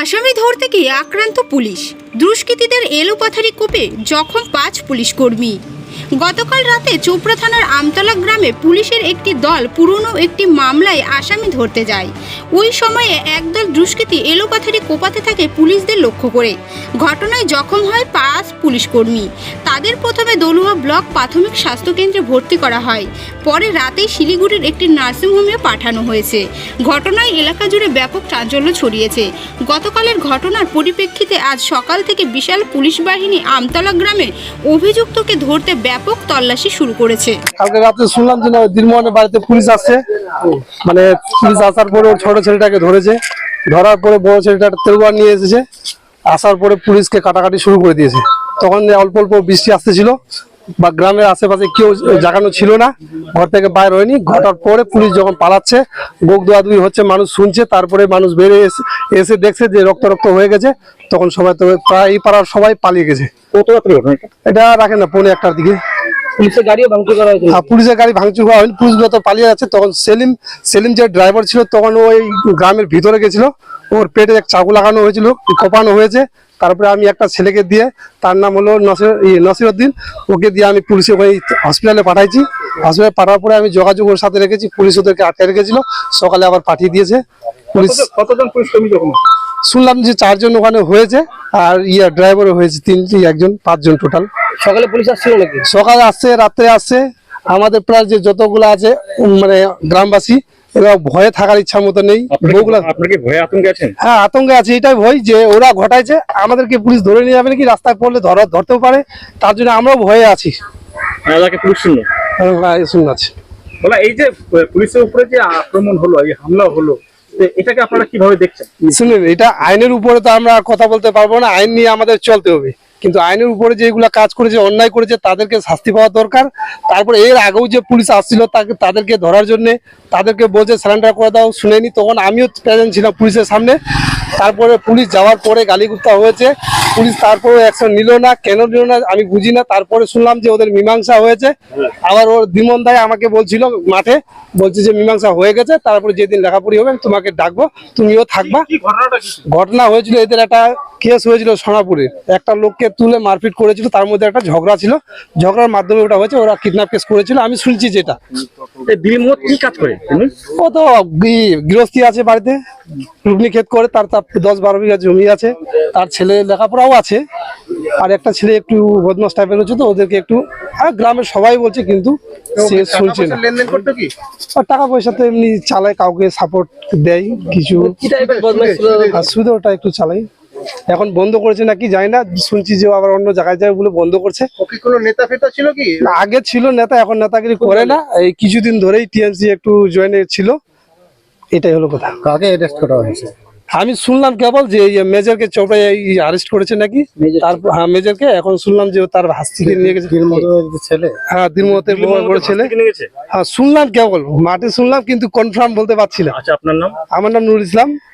আসামি ধরতে গিয়ে আক্রান্ত পুলিশ। দুষ্কৃতীদের এলোপাথারি কোপে জখম পাঁচ পুলিশ কর্মী গতকাল রাতে চোপড়া থানার আমতলা গ্রামে পুলিশের একটি দল পুরনো একটি মামলায় আসামি ধরতে যায়। ওই সময়ে একদল দুষ্কৃতী এলোপাথারি কোপাতে থাকে পুলিশদের লক্ষ্য করে। ঘটনায় জখম হয় পাঁচ পুলিশ কর্মী তাদের প্রথমে দলুয়া ব্লক প্রাথমিক স্বাস্থ্যকেন্দ্রে ভর্তি করা হয়। পরে রাতেই শিলিগুড়ির একটি নার্সিংহোমে পাঠানো হয়েছে। ঘটনায় এলাকা জুড়ে ব্যাপক চাঞ্চল্য ছড়িয়েছে। গতকালের ঘটনার পরিপ্রেক্ষিতে আজ সকাল থেকে বিশাল পুলিশ বাহিনী আমতলা গ্রামে অভিযুক্তকে ধরতে ব্যাপক তল্লাশি শুরু করেছে। কালকে রাতে শুনলাম যে দিনমোহনের বাড়িতে পুলিশ আসছে। মানে পুলিশ আসার পরে ছোট ছেলেটাকে ধরেছে। ধরার পরে বড় ছেলেটা তেলবার নিয়ে এসেছে। আসার পরে পুলিশকে কাটাকাটি শুরু করে দিয়েছে। তখন অল্প অল্প বৃষ্টি আসতেছিল বা গ্রামের আশেপাশে কেউ জাগানো ছিল না ঘর থেকে বাইর হয়নি। ঘটার পরে পুলিশ যখন পালাচ্ছে গোক দোয়াদুই হচ্ছে মানুষ শুনছে তারপরে মানুষ বেড়ে এসে এসে দেখছে যে রক্ত রক্ত হয়ে গেছে তখন সবাই তো প্রায় এই পাড়ার সবাই পালিয়ে গেছে। কত রাত্রে এটা? এটা রাখে না পৌনে একটার দিকে। পুলিশের গাড়িও ভাঙচুর করা হয়েছিল হ্যাঁ, পুলিশের গাড়ি ভাঙচুর করা হয়নি পুলিশগুলো তো পালিয়ে যাচ্ছে। তখন সেলিম সেলিম যে ড্রাইভার ছিল তখন ওই গ্রামের ভিতরে গেছিল। ওর পেটে এক চাকু লাগানো হয়েছিল কোপানো হয়েছে। তারপরে আমি একটা ছেলেকে দিয়ে তার নাম হলো নসির নসিরউদ্দিন ওকে দিয়ে আমি পুলিশে ওই হসপিটালে পাঠাইছি। হসপিটালে পাঠার পরে আমি যোগাযোগ ওর সাথে রেখেছি পুলিশ ওদেরকে আটকে রেখেছিল সকালে আবার পাঠিয়ে দিয়েছে। পুলিশ কতজন পুলিশ কর্মী যখন শুনলাম যে চারজন ওখানে হয়েছে আর ইয়া ড্রাইভারও হয়েছে তিনটি একজন পাঁচজন টোটাল সকালে পুলিশ আসছিল নাকি? সকালে আসছে রাত্রে আসছে। আমাদের প্রায় যে যতগুলো আছে মানে গ্রামবাসী এরা ভয়ে থাকার ইচ্ছা মতো নেই। হ্যাঁ আতঙ্কে আছে এটাই ভয় যে ওরা ঘটাইছে আমাদেরকে পুলিশ ধরে নিয়ে যাবে নাকি? রাস্তায় পড়লে ধরা ধরতেও পারে। তার জন্য আমরাও ভয়ে আছি। শূন্য। শুনে আছে। বলা এই যে পুলিশের উপরে যে আক্রমণ হলো এই হামলা হলো এটাকে আপনারা কীভাবে দেখছেন? শুনুন এটা আইনের উপরে তো আমরা কথা বলতে পারব না আইন নিয়ে আমাদের চলতে হবে। কিন্তু আইনের উপরে যেগুলো কাজ করেছে, অন্যায় করেছে, তাদেরকে শাস্তি পাওয়া দরকার। তারপরে এর আগেও যে পুলিশ আসছিল, তাকে, তাদেরকে ধরার জন্য তাদেরকে বলছে সারেন্ডার করে দাও, শুনেনি? তখন আমিও প্রেজেন্ট ছিলাম পুলিশের সামনে। তারপরে পুলিশ যাওয়ার পরে গালিগুপ্তা হয়েছে। পুলিশ তারপরে অ্যাকশন নিল না। কেন নিল না আমি বুঝি না। তারপরে শুনলাম যে ওদের মীমাংসা হয়েছে। আবার ওর দিমন দায় আমাকে বলছিল মাঠে বলছে যে মীমাংসা হয়ে গেছে তারপরে যেদিন লেখাপড়ি হবে তোমাকে ডাকবো তুমিও থাকবা। ঘটনা হয়েছিল এদের একটা কেস হয়েছিল সোনাপুরে। একটা লোককে তুলে মারপিট করেছিল তার মধ্যে একটা ঝগড়া ছিল। ঝগড়ার মাধ্যমে ওটা হয়েছে ওরা কিডন্যাপ কেস করেছিল। আমি শুনছি যেটা। কি কাজ করে? ও তো গৃহস্থী আছে বাড়িতে রুগনি ক্ষেত করে তার দশ বারো বিঘা জমি আছে। তার ছেলে লেখাপড়াও আছে আর একটা ছেলে একটু বদমাস টাইপের হচ্ছে তো ওদেরকে একটু আর গ্রামের সবাই বলছে কিন্তু সে শুনছে না। লেনদেন করতো কি? আর টাকা পয়সা তো এমনি চালায় কাউকে সাপোর্ট দেয় কিছু। আর শুধু ওটা একটু চালাই। এখন বন্ধ করেছে নাকি জানি না শুনছি যে আবার অন্য জায়গায় যায় বলে বন্ধ করছে। কোনো নেতা ফেতা ছিল কি? আগে ছিল নেতা এখন নেতাগিরি করে না। এই কিছুদিন ধরেই টিএমসি একটু জয়েন ছিল। এটাই হলো কথা। কাকে অ্যারেস্ট করা হয়েছে? আমি শুনলাম কেবল যে এই মেজরকে চোপড়ায় আরেস্ট করেছে নাকি? তারপর হ্যাঁ মেজরকে। এখন শুনলাম যে তার হাস্তিকে নিয়ে গেছে। ছেলে? হ্যাঁ দিনমতের বড় ছেলে। হ্যাঁ শুনলাম কেবল। মাঠে শুনলাম কিন্তু কনফার্ম বলতে পারছি না। আচ্ছা আপনার নাম? আমার নাম নুর ইসলাম।